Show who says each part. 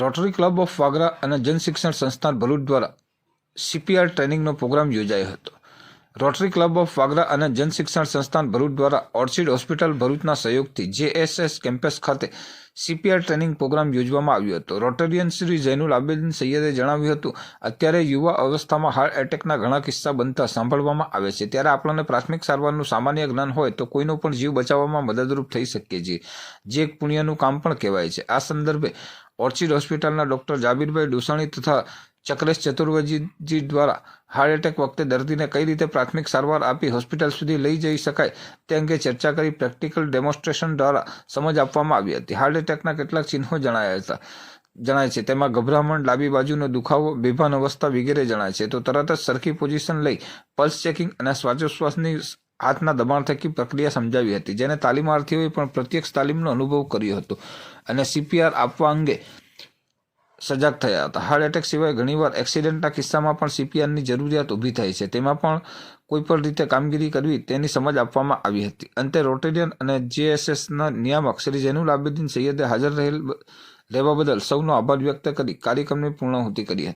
Speaker 1: Rotary club of Vagra અને જનશિક્ષણ સંસ્થાન ભરૂચ દ્વારા સીપીઆર ટ્રેનિંગનો પ્રોગ્રામ યોજાયો હતો. રોટરી ક્લબ ઓફ વાગરા અને જનશિક્ષણ સંસ્થાન ભરૂચ દ્વારા ઓર્ચિડ હોસ્પિટલ ભરૂચના સહયોગથી જેએસએસ કેમ્પસ ખાતે સીપીઆર ટ્રેનિંગ પ્રોગ્રામ યોજવામાં આવ્યો હતો. રોટરિયન શ્રી જૈનુલ આબેદીન સૈયદે જણાવ્યું હતું, અત્યારે યુવા અવસ્થામાં હાર્ટ એટેકના ઘણા કિસ્સા બનતા સાંભળવામાં આવે છે. ત્યારે આપણને પ્રાથમિક સારવારનું સામાન્ય જ્ઞાન હોય તો કોઈનો પણ જીવ બચાવવામાં મદદરૂપ થઈ શકીએ છીએ. જે એક પુણ્યનું કામ પણ કહેવાય છે. આ સંદર્ભે ઓર્ચિડ હોસ્પિટલના ડોક્ટર જાબીરભાઈ ડુસાણી તથા ચક્રેશ ચતુર્વેદીજી દ્વારા હાર્ટ એટેક વખતે દર્દીને કઈ રીતે પ્રાથમિક સારવાર આપી હોસ્પિટલ સુધી લઈ જઈ શકાય તે અંગે ચર્ચા કરી પ્રેક્ટિકલ ડેમોન્સ્ટ્રેશન દ્વારા સમજ આપવામાં આવી હતી. હાર્ટ એટેકના કેટલાક ચિહ્નો જણાયા હતા. જણાય છે, તેમાં ગભરામણ ડાબી બાજુનો દુખાવો, બેભાન અવસ્થા વગેરે જણાય છે. તો તરત જ સરખી પોઝિશન લઈ પલ્સ ચેકિંગ અને શ્વાસોશ્વાસની હાથના દબાણ થકી પ્રક્રિયા સમજાવી હતી જેને તાલીમાર્થીઓએ પણ પ્રત્યક્ષ તાલીમનો અનુભવ કર્યો હતો અને સીપીઆર આપવા અંગે સજાગ થયા હતા. હાર્ટ એટેક સિવાય ઘણીવાર એક્સિડન્ટના કિસ્સામાં પણ સીપીઆરની જરૂરિયાત ઊભી થાય છે. તેમાં પણ કોઈ પણ રીતે કામગીરી કરવી તેની સમજ આપવામાં આવી હતી. અંતે રોટેરિયન અને જીએસએસના નિયામક શ્રી જૈનુલ આબેદીન સૈયદે હાજર રહેલ રહેવા બદલ સૌનો આભાર વ્યક્ત કરી કાર્યક્રમની પૂર્ણાહુતિ કરી હતી.